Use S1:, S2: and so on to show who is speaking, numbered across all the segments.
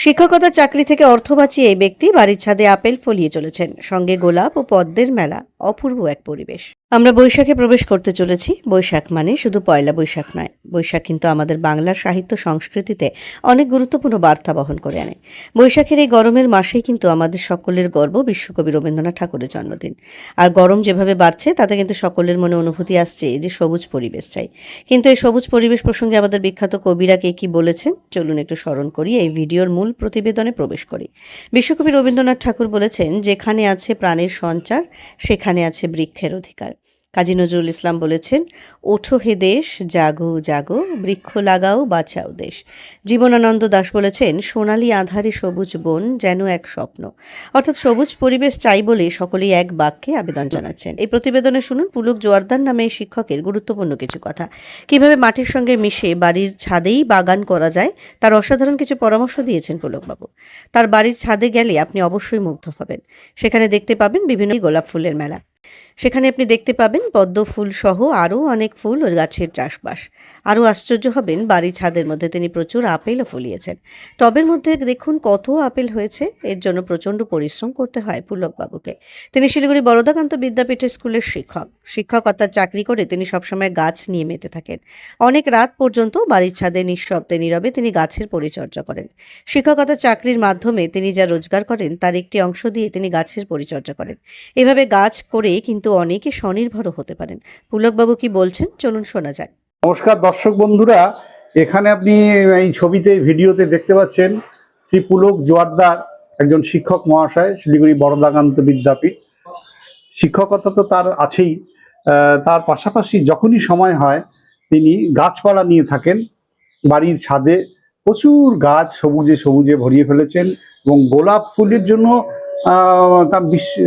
S1: শিক্ষকতা চাকরি থেকে অর্থ বাঁচিয়ে এই ব্যক্তি বাড়ির ছাদে আপেল ফলিয়ে চলেছেন। সঙ্গে গোলাপ ও পদ্মের মেলা, অপূর্ব এক পরিবেশ। আমরা বৈশাখে প্রবেশ করতে চলেছি। বৈশাখ মানে শুধু পয়লা বৈশাখ নয়। বৈশাখ কিন্তু আমাদের বাংলার সাহিত্য সংস্কৃতিতে অনেক গুরুত্বপূর্ণ বার্তা বহন করে আনে। বৈশাখের এই গরমের মাসেই কিন্তু আমাদের সকলের গর্ব বিশ্বকবি রবীন্দ্রনাথ ঠাকুরের জন্মদিন। আর গরম যেভাবে বাড়ছে, তাতে কিন্তু সকলের মনে অনুভূতি আসছে যে সবুজ পরিবেশ চাই। কিন্তু এই সবুজ পরিবেশ প্রসঙ্গে আমাদের বিখ্যাত কবিরা কে কি বলেছেন? চলুন একটু স্মরণ করি, এই ভিডিওর মূল প্রতিবেদনে প্রবেশ করি। বিশ্বকবি রবীন্দ্রনাথ ঠাকুর বলেছেন, যেখানে আছে প্রাণের সঞ্চার, সেখানে আছে বৃক্ষের অধিকার। কাজী নজরুল ইসলাম বলেছেন, ওঠো হে দেশ, জাগো জাগো, বৃক্ষ লাগাও, বাঁচাও দেশ। জীবনানন্দ দাস বলেছেন, সোনালী আধারে সবুজ বন যেন এক স্বপ্ন। অর্থাৎ সবুজ পরিবেশ চাই বলে সকলেই এক বাক্যে আবেদন জানাচ্ছেন। এই প্রতিবেদনে শুনুন, পুলক জোয়ারদার নামে এই শিক্ষকের গুরুত্বপূর্ণ কিছু কথা। কীভাবে মাটির সঙ্গে মিশে বাড়ির ছাদেই বাগান করা যায়, তার অসাধারণ কিছু পরামর্শ দিয়েছেন পুলকবাবু। তার বাড়ির ছাদে গেলে আপনি অবশ্যই মুগ্ধ হবেন। সেখানে দেখতে পাবেন বিভিন্ন গোলাপ ফুলের মেলা। সেখানে আপনি দেখতে পাবেন পদ্ম ফুল সহ আরও অনেক ফুল ও গাছের চাষবাস। আরও আশ্চর্য হবেন, বাড়ির ছাদের মধ্যে তিনি প্রচুর আপেলও ফলিয়েছেন টবের মধ্যে দেখুন কত আপেল হয়েছে, এর জন্য প্রচণ্ড পরিশ্রম করতে হয় পুলকবাবুকে। তিনি শিলিগুড়ি বরদাকান্ত বিদ্যাপীঠের স্কুলের শিক্ষক। শিক্ষকতার চাকরি করে তিনি সবসময় গাছ নিয়ে মেতে থাকেন। অনেক রাত পর্যন্ত বাড়ির ছাদে নিঃশব্দে নীরবে তিনি গাছের পরিচর্যা করেন। শিক্ষকতার চাকরির মাধ্যমে তিনি যা রোজগার করেন, তার একটি অংশ দিয়ে তিনি গাছের পরিচর্যা করেন। এভাবে গাছ করে কিন্তু অনেকে স্বনির্ভরও হতে পারেন। পুলকবাবু কি বলছেন? চলুন শোনা যাক।
S2: নমস্কার দর্শক বন্ধুরা, এখানে আপনি এই ছবিতে, ভিডিওতে দেখতে পাচ্ছেন শ্রী পুলক জোয়ারদার একজন শিক্ষক মহাশয়, শিলিগুড়ি বড়দাকান্ত বিদ্যাপীঠ। শিক্ষকতা তো তার আছেই। তার পাশাপাশি যখনই সময় হয়, তিনি গাছপালা নিয়ে থাকেন, বাড়ির ছাদে প্রচুর গাছ সবুজে সবুজে ভরিয়ে ফেলেছেন এবং গোলাপ ফুলের জন্য তার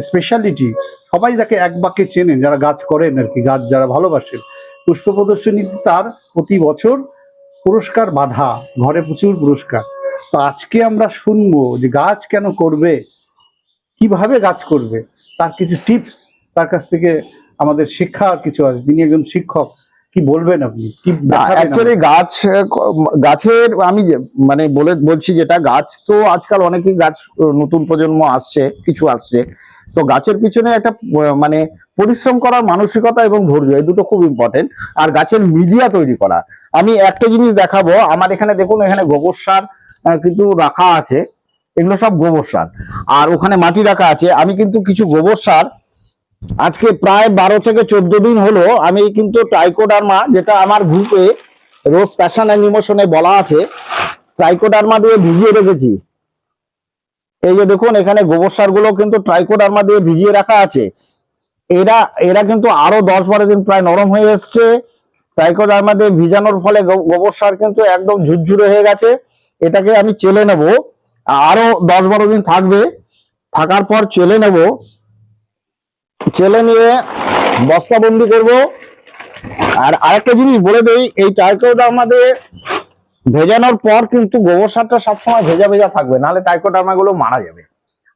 S2: স্পেশালিটি সবাই তাকে এক বাক্যে চেনেন যারা গাছ করেন আর কি গাছ যারা ভালোবাসেন পুষ্প প্রদর্শনীতে তার প্রতি বছর পুরস্কার বাধা ঘরে প্রচুর পুরস্কার। তো আজকে আমরা শুনব যে গাছ কেন করবে কীভাবে গাছ করবে তার কিছু টিপস তার কাছ থেকে আমাদের শিক্ষার কিছু আছে। তিনি একজন শিক্ষক কি বলবেন আপনি? কি
S3: অ্যাকচুয়ালি গাছ গাছের আমি মানে বলে বলছি যেটা গাছ তো আজকাল অনেকেই গাছ নতুন প্রজন্ম আসছে কিছু আসছে। তো গাছের পিছনে একটা মানে পরিশ্রম করার মানসিকতা এবং ধৈর্য, এই দুটো খুব ইম্পর্টেন্ট আর গাছের মিডিয়া তৈরি করা। আমি একটা জিনিস দেখাবো, আমার এখানে দেখুন, এখানে গোবর সার কিন্তু রাখা আছে। এগুলো সব গোবর সার। আর ওখানে মাটি রাখা আছে। আমি কিন্তু কিছু গোবর সার আজকে প্রায় বারো থেকে চোদ্দ দিন হলো, আমি কিন্তু ট্রাইকোডার্মা যেটা আমার গ্রুপে রোজ প্যাশন অ্যানিমোশনে বলা আছে ট্রাইকোডার্মা দিয়ে ভিজিয়ে রেখেছি। এই যে দেখুন, এখানে গোবর সারগুলো কিন্তু ট্রাইকোডার্মা দিয়ে ভিজিয়ে রাখা আছে। এরা এরা কিন্তু আরও দশ বারো দিন প্রায় নরম হয়ে এসছে। ট্রাইকোডার্মা দিয়ে ভিজানোর ফলে গোবর সার কিন্তু একদম ঝুরঝুরে হয়ে গেছে। এটাকে আমি চেলে নেব। আরও দশ বারো দিন থাকবে। থাকার পর চেলে নেব। চেলে নিয়ে বস্তাবন্দি করব। আর আরেকটা জিনিস বলে দেই, এই টাইকোডার্মা দিয়ে ভেজানোর পর কিন্তু গোবর সারটা সবসময় ভেজা ভেজা থাকবে, নাহলে টাইকোডার্মা গুলো মারা যাবে।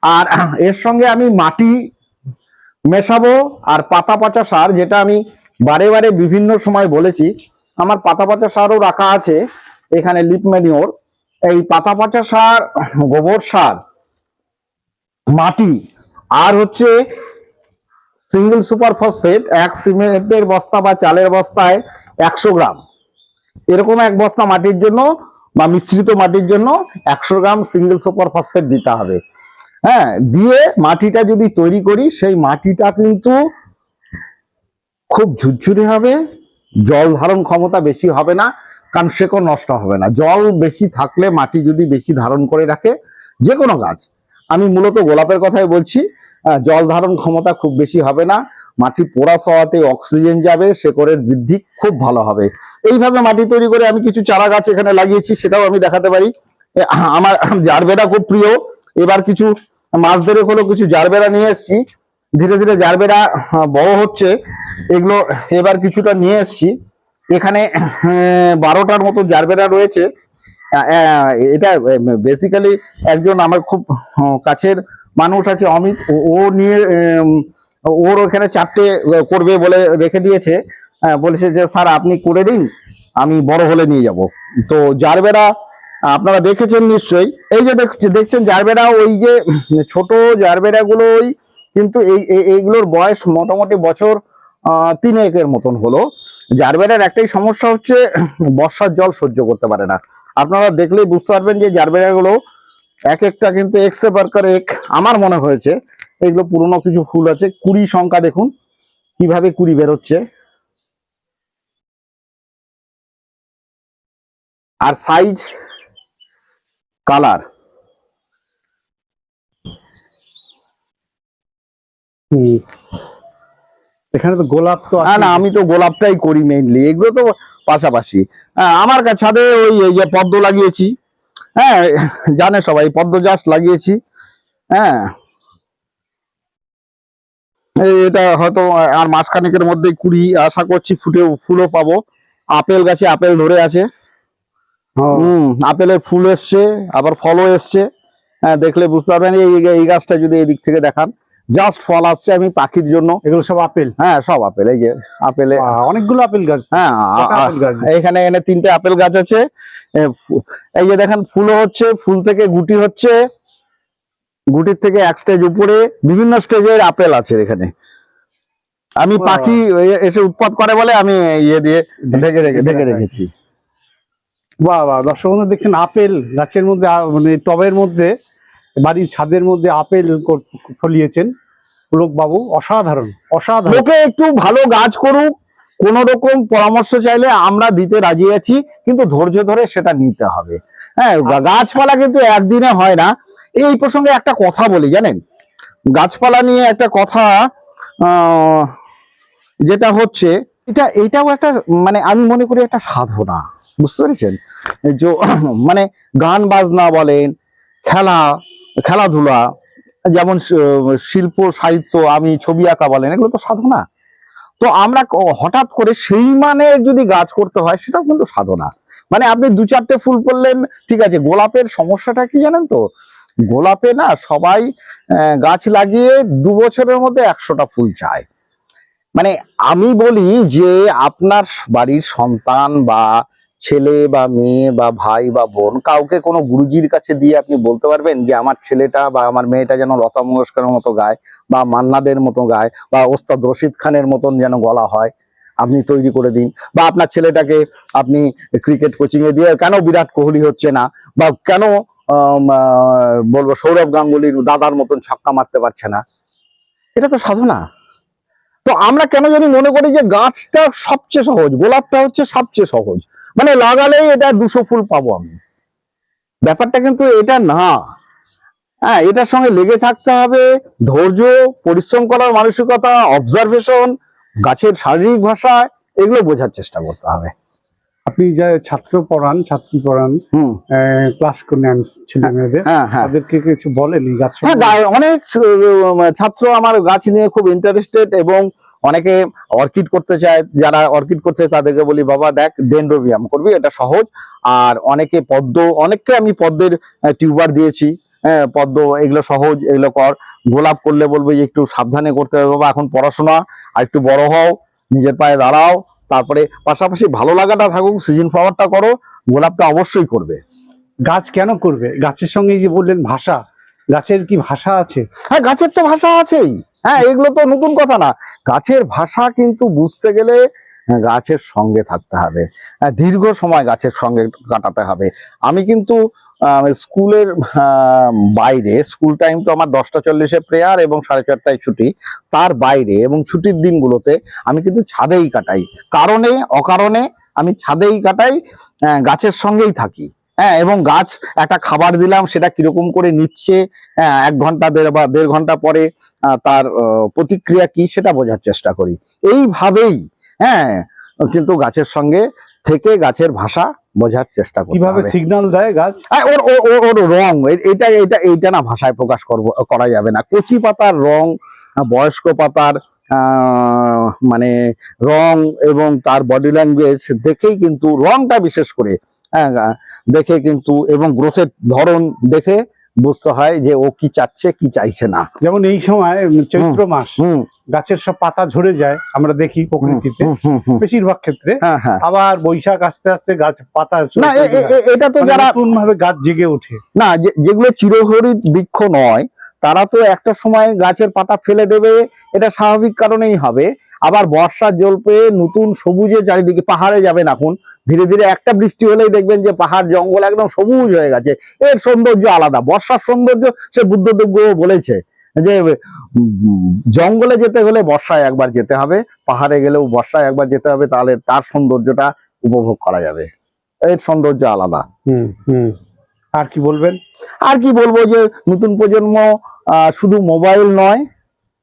S3: আর এর সঙ্গে আমি মাটি মেশাবো আর পাতা পচা সার, যেটা আমি বারে বারে বিভিন্ন সময় বলেছি, আমার পাতা পচা সারও রাখা আছে, এখানে লিপ ম্যানিওর। এই পাতা পচা সার, গোবর সার, মাটি আর হচ্ছে সিঙ্গেল সুপার ফসফেট এক সিমেন্টের বস্তা বা চালের বস্তায় একশো গ্রাম। এরকম এক বস্তা মাটির জন্য বা মিশ্রিত মাটির জন্য একশো গ্রাম সিঙ্গেল সুপার ফসফেট দিতে হবে। হ্যাঁ দিয়ে মাটিটা যদি তৈরি করি, সেই মাটিটা কিন্তু খুব ঝুরঝুরে হবে, জল ধারণ ক্ষমতা বেশি হবে না, কারণ সেকো নষ্ট হবে না। জল বেশি থাকলে মাটি যদি বেশি ধারণ করে রাখে যে কোনো গাছ আমি মূলত গোলাপের কথাই বলছি জল ধারণ ক্ষমতা খুব বেশি হবে না মাটি পোড়া সওয়াতে অক্সিজেন যাবে, শেকড়ের বৃদ্ধি খুব ভালো হবে। এইভাবে মাটি তৈরি করে আমি কিছু চারা গাছ এখানে লাগিয়েছি, সেটাও আমি দেখাতে পারি। আমার জারবেরা খুব প্রিয়। এবার কিছু মাছ ধরে হলো, কিছু জারবেরা নিয়ে এসেছি। ধীরে ধীরে জারবেরা বড় হচ্ছে। এগুলো এবার কিছুটা নিয়ে এসেছি। এখানে বারোটার মতো জারবেরা রয়েছে। এটা বেসিক্যালি একজন আমার খুব কাছের মানুষ আছে, অমিত। ও- নিয়ে ওর ওখানে চারটে করবে বলে রেখে দিয়েছে। আহ, বলেছে যে স্যার আপনি করে দিন আমি বড় হলে নিয়ে যাব। তো জারবেরা আপনারা দেখেছেন নিশ্চয়ই এই যে দেখ- দেখছেন জারবেরা ওই যে ছোট জারবেরা ওই কিন্তু এই এই- এইগুলোর বয়স মোটামুটি বছর তিনেকের মতন হলো। জারবেরার একটাই সমস্যা হচ্ছে বর্ষার জল সহ্য করতে পারে না। আপনারা দেখলেই বুঝতে পারবেন যে জারবেরা গুলো এক একটা কিন্তু এক্সে বার্কার এক আমার মনে হয়েছে এগুলো পুরনো কিছু ফুল আছে কুড়ি সংখ্যা দেখুন কীভাবে কুড়ি বেরোচ্ছে। আর সাইজ কালার।
S2: এখানে তো গোলাপ তো
S3: না না আমি তো গোলাপটাই করি মেইনলি এগুলো তো পাশাপাশি। হ্যাঁ, আমার কাছে ছাদে ওই যে পদ্ম লাগিয়েছি। হ্যাঁ জানে সবাই পদ্ম চাষ লাগিয়েছি হ্যাঁ। এটা হয়তো আর মাসখানেকের মধ্যে কুড়ি আশা করছি ফুটে ফুলও পাবো। আপেল গাছে আপেল ধরে আছে।
S2: হম
S3: হুম আপেলের ফুল এসছে আবার ফলও এসছে। হ্যাঁ দেখলে বুঝতে পারবেন এই এই গাছটা যদি এদিক থেকে দেখান। জাস্ট ফল আসছে আমি পাখির জন্য।
S2: এগুলো সব আপেল?
S3: হ্যাঁ সব আপেল এই যে আপেলে।
S2: অনেকগুলো আপেল গাছ।
S3: হ্যাঁ
S2: গাছ?
S3: এখানে তিনটে আপেল গাছ আছে। এই যে দেখেন ফুলও হচ্ছে ফুল থেকে গুটি হচ্ছে। গুটির থেকে এক স্টেজ উপরে বিভিন্ন স্টেজের আপেল আছে এখানে। আমি পাখি এসে উৎপাত করে বলে আমি ইয়ে দিয়ে ঢেকে রেখে ঢেকে রেখেছি।
S2: বাহ বাহ দর্শক বন্ধু দেখছেন আপেল গাছের মধ্যে মানে টবের মধ্যে বাড়ির ছাদের মধ্যে আপেল ফলিয়েছেন পুলক বাবু অসাধারণ অসাধারণ।
S3: লোকে একটু ভালো গাছ করুক কোন রকম পরামর্শ চাইলে আমরা দিতে রাজি আছি, কিন্তু ধৈর্য ধরে সেটা নিতে হবে। হ্যাঁ গাছপালা কিন্তু একদিনে হয় না। এই প্রসঙ্গে একটা কথা বলি, জানেন? গাছপালা নিয়ে একটা কথা যেটা হচ্ছে, এটা, এটাও একটা মানে আমি মনে করি একটা সাধনা, বুঝতে পেরেছেন? মানে গান বাজনা বলেন, খেলা খেলাধুলা, যেমন শিল্প, সাহিত্য, আমি ছবি আঁকা বলেন, এগুলো তো সাধনা। তো আমরা হঠাৎ করে সেই মানে যদি গাছ করতে হয়, সেটাও কিন্তু সাধনা। মানে আপনি দু চারটে ফুল করলেন ঠিক আছে, গোলাপের সমস্যাটা কি জানেন তো? গোলাপে না সবাই গাছ লাগিয়ে দু বছরের মধ্যে একশোটা ফুল চায়। মানে আমি বলি যে আপনার বাড়ির সন্তান বা ছেলে বা মেয়ে বা ভাই বা বোন কাউকে কোনো গুরুজির কাছে দিয়ে আপনি বলতে পারবেন যে আমার ছেলেটা বা আমার মেয়েটা যেন লতা মঙ্গেশকরের মতো গায় বা মান্নাদের মতো গায় বা ওস্তাদ রশিদ খানের মতন যেন গলা হয়, আপনি তৈরি করে দিন। বা আপনার ছেলেটাকে আপনি ক্রিকেট কোচিং এ দিয়ে কেন বিরাট কোহলি হচ্ছে না বা কেন বলব সৌরভ গাঙ্গুলির দাদার মতন ছক্কা মারতে পারছে না? এটা তো সাধনা। তো আমরা কেন জানি মনে করি যে গাছটা সবচেয়ে সহজ, গোলাপটা হচ্ছে সবচেয়ে সহজ। মানে লাগালেই এটা দুশো ফুল পাবো আমি। ব্যাপারটা কিন্তু এটা না। হ্যাঁ এটার সঙ্গে লেগে থাকতে হবে ধৈর্য পরিশ্রম করার মানসিকতা অবজারভেশন গাছের শারীরিক ভাষা এগুলো বোঝার চেষ্টা করতে হবে।
S2: আপনি যা ছাত্র পড়ান ছাত্রী পড়ান ক্লাস নেন ছেলে মেয়েদের
S3: হ্যাঁ হ্যাঁ।
S2: তাদেরকে কিছু বলেন গাছ
S3: হ্যাঁ অনেক ছাত্র আমার গাছ নিয়ে খুব ইন্টারেস্টেড এবং অনেকে অর্কিড করতে চায় যারা অর্কিড করতে চায় তাদেরকে বলি বাবা দেখ ডেন্ড্রোবিয়াম করবি এটা সহজ। আর অনেকে পদ্ম অনেককে আমি পদ্মের টিউবার দিয়েছি। হ্যাঁ পদ্ম এগুলো সহজ এগুলো কর। গোলাপ করলে বলব যে একটু সাবধানে করতে হবে বাবা এখন পড়াশোনা আর একটু বড় হও নিজের পায়ে দাঁড়াও। তারপরে পাশাপাশি ভালো লাগাটা থাকুক সিজন ফ্লাওয়ারটা করো গোলাপটা অবশ্যই করবে।
S2: গাছ কেন করবে? গাছের সঙ্গে যে বললেন ভাষা গাছের কি ভাষা আছে?
S3: হ্যাঁ গাছের তো ভাষা আছেই। হ্যাঁ এগুলো তো নতুন কথা না। গাছের ভাষা কিন্তু বুঝতে গেলে হ্যাঁ, গাছের সঙ্গে থাকতে হবে। হ্যাঁ, দীর্ঘ সময় গাছের সঙ্গে কাটাতে হবে। আমি কিন্তু স্কুলের বাইরে স্কুল টাইম তো আমার দশটা চল্লিশে প্রেয়ার এবং সাড়ে চারটায় ছুটি। তার বাইরে এবং ছুটির দিনগুলোতে আমি কিন্তু ছাদেই কাটাই। কারণে অকারণে আমি ছাদেই কাটাই গাছের সঙ্গেই থাকি। হ্যাঁ এবং গাছ একটা খাবার দিলাম সেটা কীরকম করে নিচ্ছে হ্যাঁ এক ঘণ্টা দেড় বা দেড় ঘণ্টা পরে তার প্রতিক্রিয়া কি সেটা বোঝার চেষ্টা করি। এইভাবেই হ্যাঁ কিন্তু গাছের সঙ্গে থেকে গাছের ভাষা বোঝার চেষ্টা করি
S2: কীভাবে সিগন্যাল দেয় গাছ?
S3: ওর ওর ওর- ওর রং এটা এটা এইটা না ভাষায় প্রকাশ করব করা যাবে না। কচি পাতার রং বয়স্ক পাতার মানে রং এবং তার বডি ল্যাঙ্গুয়েজ দেখেই কিন্তু রংটা বিশেষ করে হ্যাঁ, দেখে কিন্তু এবং গ্রোথের ধরন দেখে বুঝতে হয় যে ও কি চাচ্ছে কি চাইছে না।
S2: যেমন এই সময় চৈত্র মাস গাছের সব পাতা ঝরে যায় আমরা দেখি প্রকৃতিতে। বেশিরভাগ ক্ষেত্রে
S3: হ্যাঁ হ্যাঁ।
S2: আবার বৈশাখ আস্তে আস্তে গাছ পাতা
S3: না এটা তো যারা
S2: নতুন ভাবে গাছ জেগে ওঠে।
S3: না যেগুলো চিরহরিৎ বৃক্ষ নয় তারা তো একটা সময় গাছের পাতা ফেলে দেবে এটা স্বাভাবিক কারণেই হবে। আবার বর্ষার জল পেয়ে নতুন সবুজে চারিদিকে পাহাড়ে যাবেন এখন ধীরে ধীরে একটা বৃষ্টি হলেই দেখবেন যে পাহাড় জঙ্গল একদম সবুজ হয়ে গেছে। এর সৌন্দর্য আলাদা। বর্ষার সৌন্দর্য সে বুদ্ধদেব বলেছে যে জঙ্গলে যেতে হলে বর্ষায় একবার যেতে হবে পাহাড়ে গেলেও বর্ষায় একবার যেতে হবে তাহলে তার সৌন্দর্যটা উপভোগ করা যাবে। এর সৌন্দর্য আলাদা।
S2: হুম হুম। আর কি বলবেন?
S3: আর কি বলব যে নতুন প্রজন্ম শুধু মোবাইল নয়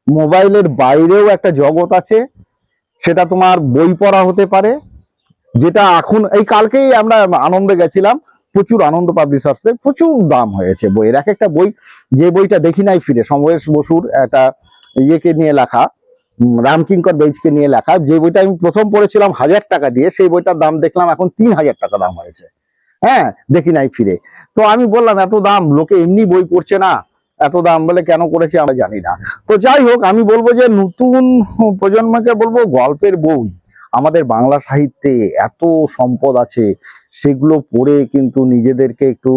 S3: মোবাইলের বাইরেও একটা জগৎ আছে। সেটা তোমার বই পড়া হতে পারে যেটা এখন, এই কালকেই আমরা আনন্দে গেছিলাম, প্রচুর আনন্দ পাবলিশার্সে, প্রচুর দাম হয়েছে বইয়ের। এক একটা বই, যে বইটা দেখি নাই ফিরে, সমরেশ বসুর একটা ইয়েকে নিয়ে লেখা রামকিঙ্কর বেইজকে নিয়ে লেখা, যে বইটা আমি প্রথম পড়েছিলাম হাজার টাকা দিয়ে, সেই বইটার দাম দেখলাম এখন তিন হাজার টাকা দাম হয়েছে। হ্যাঁ দেখি নাই ফিরে। তো আমি বললাম, এত দাম, লোকে এমনি বই পড়ছে না, এত দাম বলে কেন করেছে আমরা জানি না। তো যাই হোক, আমি বলব যে নতুন প্রজন্মকে বলব গল্পের বই। আমাদের বাংলা সাহিত্যে এত সম্পদ আছে সেগুলো পড়ে কিন্তু নিজেদেরকে একটু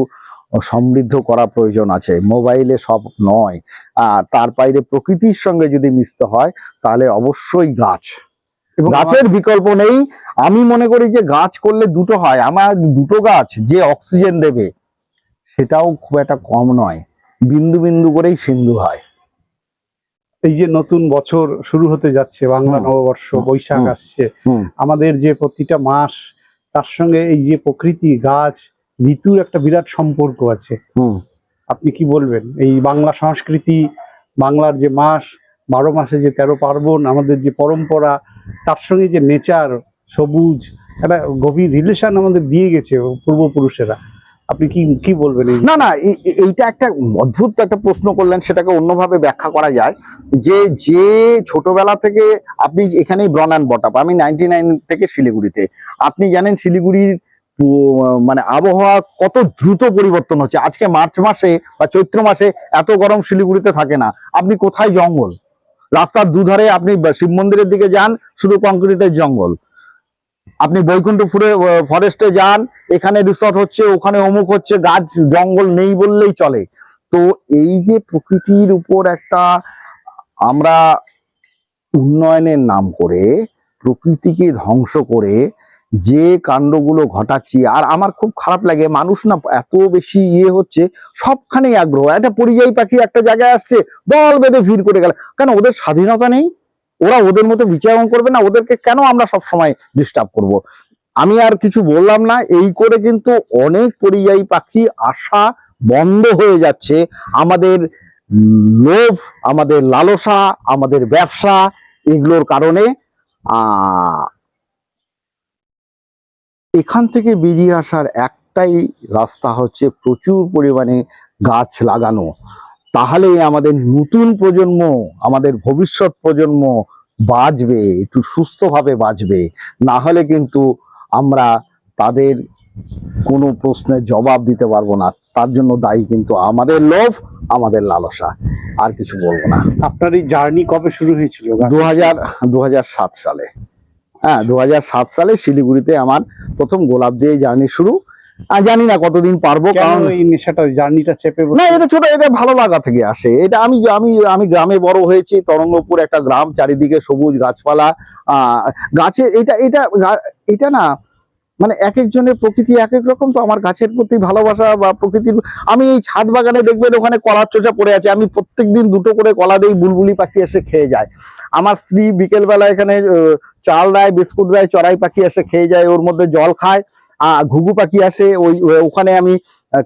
S3: সমৃদ্ধ করা প্রয়োজন আছে। মোবাইলে সব নয়। আর তার বাইরে প্রকৃতির সঙ্গে যদি মিশতে হয় তাহলে অবশ্যই গাছ।
S2: এবং
S3: গাছের বিকল্প নেই। আমি মনে করি যে গাছ করলে দুটো হয়। আমার দুটো গাছ যে অক্সিজেন দেবে সেটাও খুব একটা কম নয়। বিন্দু বিন্দু করেই সিন্ধু হয়।
S2: এই যে নতুন বছর শুরু হতে যাচ্ছে বাংলা নববর্ষ বৈশাখ আসছে। আমাদের যে প্রতিটা মাস তার সঙ্গে এই যে প্রকৃতি গাছ ঋতুর একটা বিরাট সম্পর্ক আছে। আপনি কি বলবেন? এই বাংলা সংস্কৃতি বাংলার যে মাস বারো মাসে যে তেরো পার্বণ আমাদের যে পরম্পরা তার সঙ্গে যে নেচার সবুজ একটা গভীর রিলেশন আমাদের দিয়ে গেছে পূর্বপুরুষেরা। আপনি কি কি বলবেন
S3: না না এইটা একটা অদ্ভুত একটা প্রশ্ন করলেন সেটাকে অন্যভাবে ব্যাখ্যা করা যায়। যে যে ছোটবেলা থেকে আপনি এখানেই ব্রন অ্যান্ড বটাপ আমি নাইনটি নাইন থেকে শিলিগুড়িতে। আপনি জানেন শিলিগুড়ির মানে আবহাওয়া কত দ্রুত পরিবর্তন হচ্ছে। আজকে মার্চ মাসে বা চৈত্র মাসে এত গরম শিলিগুড়িতে থাকে না। আপনি কোথায় জঙ্গল? রাস্তার দুধারে আপনি শিব মন্দিরের দিকে যান শুধু কংক্রিটের জঙ্গল। আপনি বৈকুণ্ঠপুরে ফরেস্টে যান, এখানে রিসর্ট হচ্ছে, ওখানে অমুক হচ্ছে, গাছ, জঙ্গল নেই বললেই চলে। তো এই যে প্রকৃতির উপর একটা আমরা উন্নয়নের নাম করে, প্রকৃতিকে ধ্বংস করে যে কাণ্ডগুলো ঘটাচ্ছি, আর আমার খুব খারাপ লাগে, মানুষ না এত বেশি ইয়ে হচ্ছে, সবখানেই আগ্রহ। একটা পরিযায়ী পাখি একটা জায়গায় আসছে দল বেঁধে ভিড় করে গেল। কেন, ওদের স্বাধীনতা নেই? ওরা ওদের মতো বিচারণ করবে না, ওদেরকে কেন আমরা সব সময় ডিস্টার্ব করব? আমি আর কিছু বললাম না, এই করে কিন্তু অনেক পরিযায়ী পাখি আসা বন্ধ হয়ে যাচ্ছে। আমাদের লোভ, আমাদের লালসা, আমাদের ব্যবসা, এগুলোর কারণে এখান থেকে বেরিয়ে আসার একটাই রাস্তা হচ্ছে প্রচুর পরিমাণে গাছ লাগানো। তাহলে আমাদের নতুন প্রজন্ম আমাদের ভবিষ্যৎ প্রজন্ম বাঁচবে একটু সুস্থভাবে বাঁচবে। না হলে কিন্তু আমরা তাদের কোনো প্রশ্নের জবাব দিতে পারব না। তার জন্য দায়ী কিন্তু আমাদের লোভ আমাদের লালসা। আর কিছু বলব না।
S2: আপনার এই জার্নি কবে শুরু হয়েছিল?
S3: দু হাজার দু হাজার সাত সালে। হ্যাঁ দু হাজার সাত সালে শিলিগুড়িতে আমার প্রথম গোলাপ দিয়ে জার্নি শুরু। আর জানি না কতদিন পারব কারণ
S2: এই নেশাটা জার্নিটা চেপে
S3: না এটা ছোট এটা ভালো লাগা থেকে আসে। এটা আমি আমি আমি গ্রামে বড় হয়েছি তরঙ্গপুর একটা গ্রাম চারিদিকে সবুজ গাছপালা আহ গাছে এটা এটা এটা না মানে এক একজনের প্রকৃতি এক এক রকম তো আমার গাছের প্রতি ভালোবাসা বা প্রকৃতির আমি এই ছাদ বাগানে দেখবেন ওখানে কলার চোচা পড়ে আছে আমি প্রত্যেকদিন দুটো করে কলা দিই বুলবুলি পাখি এসে খেয়ে যায়। আমার স্ত্রী বিকেলবেলা এখানে চাল দেয় বিস্কুট দেয় চড়াই পাখি এসে খেয়ে যায় ওর মধ্যে জল খায়। ঘুঘু পাখি আসে, ওই ওখানে আমি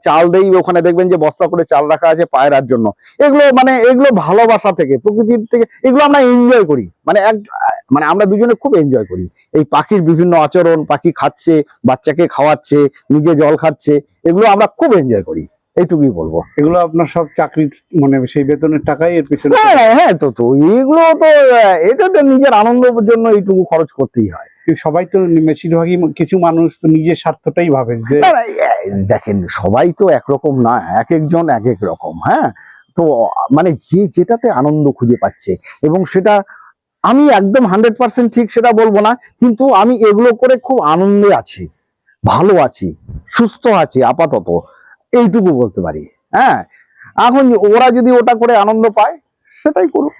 S3: চাল দেই, ওখানে দেখবেন যে বস্তা করে চাল রাখা আছে পায়রার জন্য। এগুলো মানে এগুলো ভালোবাসা থেকে, প্রকৃতির থেকে, এগুলো আমরা এনজয় করি। মানে এক মানে আমরা দুজনে খুব এনজয় করি। এই পাখির বিভিন্ন আচরণ, পাখি খাচ্ছে, বাচ্চাকে খাওয়াচ্ছে, নিজে জল খাচ্ছে, এগুলো আমরা খুব এনজয় করি। এইটুকুই বলব।
S2: এগুলো আপনার সব চাকরির মানে সেই বেতনের টাকাই এর পিছনে
S3: হ্যাঁ হ্যাঁ তো তো এইগুলো তো এটা তো নিজের আনন্দের জন্য এইটুকু খরচ করতেই হয়।
S2: সবাই তো বেশিরভাগই কিছু মানুষ তো নিজের স্বার্থটাই ভাবে যে
S3: দেখেন সবাই তো একরকম না এক একজন এক এক রকম হ্যাঁ? তো মানে যে যেটাতে আনন্দ খুঁজে পাচ্ছে এবং সেটা আমি একদম হান্ড্রেড পার্সেন্ট ঠিক সেটা বলব না কিন্তু আমি এগুলো করে খুব আনন্দে আছি ভালো আছি সুস্থ আছি আপাতত। এইটুকু বলতে পারি। হ্যাঁ? এখন ওরা যদি ওটা করে আনন্দ পায় সেটাই করুক।